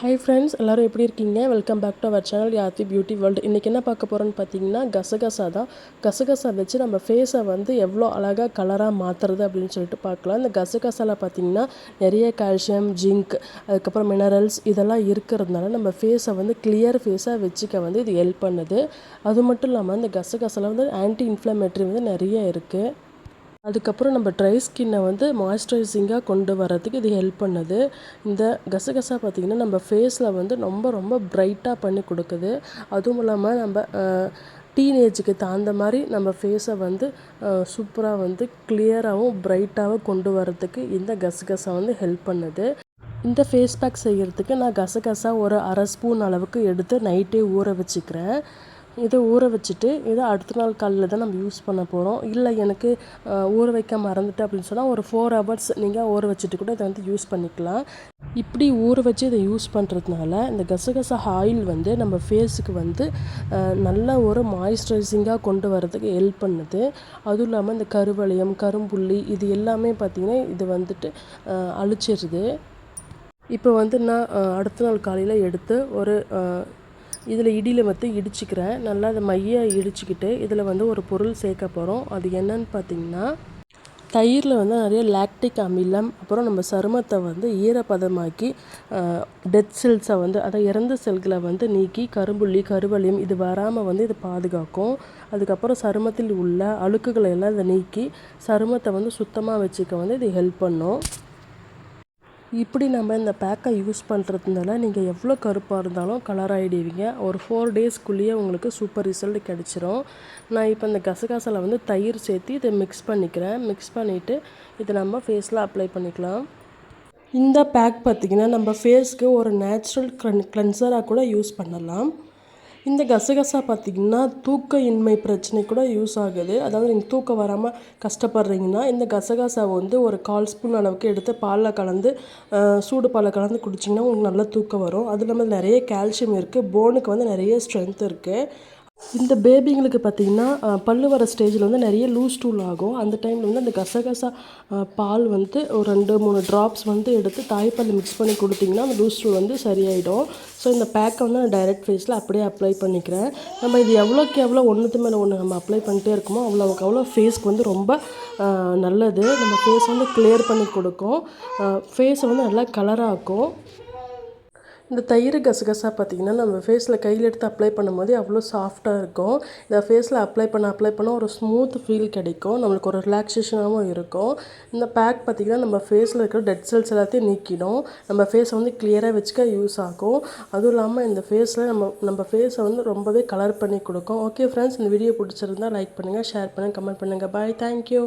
Hi friends எல்லோரும் எப்படி இருக்கீங்க? Welcome back to our channel Yathi beauty world இன்றைக்கி என்ன பார்க்க போகிறோன்னு பார்த்தீங்கன்னா கசகசா தான். கசகசா வச்சு நம்ம ஃபேஸை வந்து எவ்வளோ அழகாக கலராக மாற்றுறது அப்படின்னு சொல்லிட்டு பார்க்கலாம். இந்த கசகசாவில் பார்த்தீங்கன்னா நிறைய கால்சியம் ஜிங்க் அதுக்கப்புறம் மினரல்ஸ் இதெல்லாம் இருக்கிறதுனால நம்ம ஃபேஸை வந்து கிளியர் ஃபேஸாக வச்சுக்க வந்து இது ஹெல்ப் பண்ணுது. அது மட்டும் இல்லாமல் இந்த கசகசாவில் வந்து ஆன்டி இன்ஃப்ளமேட்ரி வந்து நிறைய இருக்குது அதுக்கப்புறம் நம்ம ட்ரை ஸ்கின்னை வந்து மாய்ஸ்சரைசிங்காக கொண்டு வரதுக்கு இது ஹெல்ப் பண்ணுது. இந்த கசகசா பார்த்திங்கன்னா நம்ம ஃபேஸில் வந்து ரொம்ப ரொம்ப ப்ரைட்டாக பண்ணி கொடுக்குது. அதுவும் இல்லாமல் நம்ம டீனேஜுக்கு தகுந்த மாதிரி நம்ம ஃபேஸை வந்து சூப்பராக வந்து கிளியராகவும் ப்ரைட்டாகவும் கொண்டு வரதுக்கு இந்த கசகசா வந்து ஹெல்ப் பண்ணுது. இந்த ஃபேஸ் பேக் செய்கிறதுக்கு நான் கசகசா ஒரு அரை ஸ்பூன் அளவுக்கு எடுத்து நைட்டே ஊற வச்சுக்கிறேன். இதை ஊற வச்சுட்டு இதை அடுத்த நாள் காலையில் தான் நம்ம யூஸ் பண்ண போகிறோம் இல்லை எனக்கு ஊற வைக்க மறந்துட்டு அப்படின்னு சொன்னால் ஒரு ஃபோர் ஹவர்ஸ் நீங்கள் ஊற வச்சுட்டு கூட இதை வந்து யூஸ் பண்ணிக்கலாம். இப்படி ஊற வச்சு இதை யூஸ் பண்ணுறதுனால இந்த கசகச ஆயில் வந்து நம்ம ஃபேஸுக்கு வந்து நல்ல ஒரு மாய்ஸ்சரைசிங்காக கொண்டு வரதுக்கு ஹெல்ப் பண்ணுது. அதுவும் இல்லாமல் இந்த கருவளையம் கரும்புள்ளி இது எல்லாமே பார்த்திங்கன்னா இது வந்துட்டு அழிச்சிருது. இப்போ வந்து நான் அடுத்த நாள் காலையில் எடுத்து ஒரு இதில் இடியில் வந்து இடிச்சுக்கிறேன். நல்லா அதை மைய இடிச்சுக்கிட்டு இதில் வந்து ஒரு பொருள் சேர்க்க போகிறோம் அது என்னன்னு பார்த்தீங்கன்னா தயிரில் வந்து நிறைய லாக்டிக் அமிலம் அப்புறம் நம்ம சருமத்தை வந்து ஈரப்பதமாக்கி டெத் செல்ஸை வந்து அதை இறந்த செல்களை வந்து நீக்கி கரும்புள்ளி கருவலியம் இது வராமல் வந்து இது பாதுகாக்கும். அதுக்கப்புறம் சருமத்தில் உள்ள அழுக்குகளை எல்லாம் இதை நீக்கி சருமத்தை வந்து சுத்தமாக வச்சுக்க வந்து இது ஹெல்ப் பண்ணும். இப்படி நம்ம இந்த பேக்கை யூஸ் பண்ணுறதுனால நீங்கள் எவ்வளோ கருப்பாக இருந்தாலும் கலர் ஆகிடுவீங்க ஒரு ஃபோர் டேஸ்க்குள்ளேயே உங்களுக்கு சூப்பர் ரிசல்ட் கிடச்சிரும். நான் இப்போ இந்த கசகசாவில் வந்து தயிர் சேர்த்து இதை மிக்ஸ் பண்ணிக்கிறேன். மிக்ஸ் பண்ணிவிட்டு இதை நம்ம ஃபேஸில் அப்ளை பண்ணிக்கலாம். இந்த பேக் பார்த்திங்கன்னா நம்ம ஃபேஸ்க்கு ஒரு நேச்சுரல் க்ளன் கிளென்சராக கூட யூஸ் பண்ணலாம். இந்த கசகசா பார்த்திங்கன்னா தூக்க இன்மை பிரச்சனை கூட யூஸ் ஆகுது. அதாவது நீங்கள் தூக்கம் வராமல் கஷ்டப்படுறீங்கன்னா இந்த கசகசாவை வந்து ஒரு கால் ஸ்பூன் அளவுக்கு எடுத்து பாலில் கலந்து சூடு பாலில் கலந்து குடிச்சிங்கன்னா உங்களுக்கு நல்லா தூக்கம் வரும். அது இல்லாமல் நிறைய கால்சியம் இருக்குது போனுக்கு வந்து நிறைய ஸ்ட்ரென்த் இருக்குது இந்த பேபிங்களுக்கு பார்த்திங்கன்னா பல்லு வர ஸ்டேஜில் வந்து நிறைய லூஸ் டூல் ஆகும். அந்த டைமில் வந்து அந்த கசகசா பால் வந்து ஒரு ரெண்டு மூணு ட்ராப்ஸ் வந்து எடுத்து தாய்ப்பால் மிக்ஸ் பண்ணி கொடுத்திங்கன்னா அந்த லூஸ் டூல் வந்து சரியாயிடும். ஸோ இந்த பேக்கை வந்து நான் டைரக்ட் ஃபேஸில் அப்படியே அப்ளை பண்ணிக்கிறேன். நம்ம இது எவ்வளோக்கு எவ்வளோ ஒன்றுத்து மேலே ஒன்று நம்ம அப்ளை பண்ணிட்டே இருக்கோமோ அவ்வளோக்கு அவ்வளோ ஃபேஸ்க்கு வந்து ரொம்ப நல்லது. நம்ம ஃபேஸ் வந்து கிளியர் பண்ணி கொடுக்கும். ஃபேஸை வந்து நல்லா கலராக்கும் இந்த தயிர் கசகசா பார்த்திங்கன்னா நம்ம ஃபேஸில் கையில் எடுத்து அப்ளை பண்ணும்போது அவ்வளோ சாஃப்டாக இருக்கும். இந்த ஃபேஸில் அப்ளை பண்ண அப்ளை பண்ண ஒரு ஸ்மூத் ஃபீல் கிடைக்கும். நம்மளுக்கு ஒரு ரிலாக்ஸேஷனாகவும் இருக்கும். இந்த பேக் பார்த்திங்கன்னா நம்ம ஃபேஸில் இருக்கிற டெட் செல்ஸ் எல்லாத்தையும் நீக்கிடும். நம்ம ஃபேஸை வந்து கிளியராக வச்சுக்க யூஸ் ஆகும். அதுவும் இல்லாமல் இந்த ஃபேஸில் நம்ம நம்ம ஃபேஸை வந்து ரொம்பவே கலர் பண்ணி கொடுக்கும். ஓகே ஃப்ரெண்ட்ஸ் இந்த வீடியோ பிடிச்சிருந்தா லைக் பண்ணுங்கள் ஷேர் பண்ணுங்கள் கமெண்ட் பண்ணுங்கள் பாய் தேங்க்யூ